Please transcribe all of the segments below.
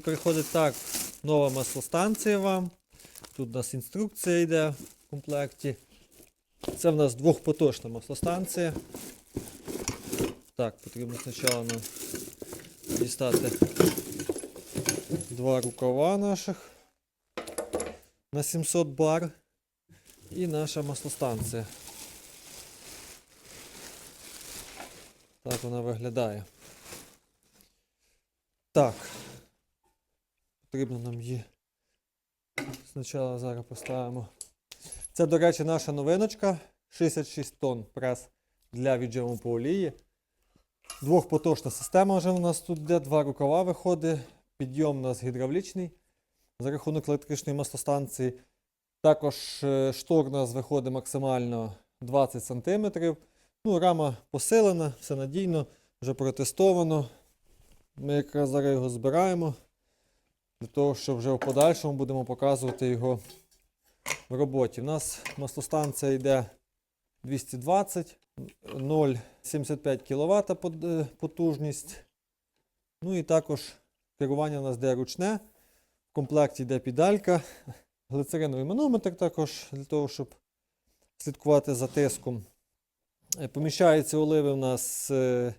Приходить так, нова маслостанція вам. Тут у нас інструкція йде в комплекті. Це в нас двохпоточна маслостанція. Так, потрібно спочатку нам дістати два рукава наших на 700 бар і наша маслостанція. Так вона виглядає. Так. Потрібно нам її. Спочатку зараз поставимо. Це, до речі, наша новиночка. 66 тонн прес для віджиму по олії. Двохпоточна система вже у нас тут йде, два рукава виходить. Підйом у нас гідравлічний за рахунок електричної маслостанції. Також е, штор у нас виходить максимально 20 см. Ну, рама посилена, все надійно, вже протестовано. Ми якраз зараз його збираємо для того, щоб вже в подальшому будемо показувати його в роботі. У нас маслостанція йде 220, 0,75 кВт е, потужність. Ну і також керування у нас йде ручне. В комплекті йде педалька, глицериновий манометр також для того, щоб слідкувати за тиском. Е, Поміщаються оливи у нас е,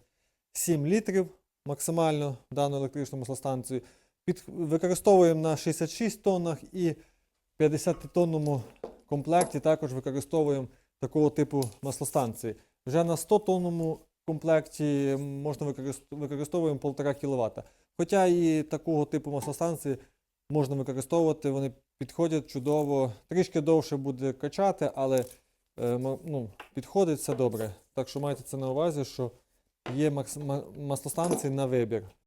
7 літрів максимально дану електричну маслостанцію. Під, використовуємо на 66 тоннах і 50-тонному комплекті також використовуємо такого типу маслостанції. Вже на 100 тонному комплекті можна використовуємо 1,5 кВт. Хоча і такого типу маслостанції можна використовувати, вони підходять чудово, трішки довше буде качати, але е, ну, підходить все добре. Так що майте це на увазі, що є маслостанції на вибір.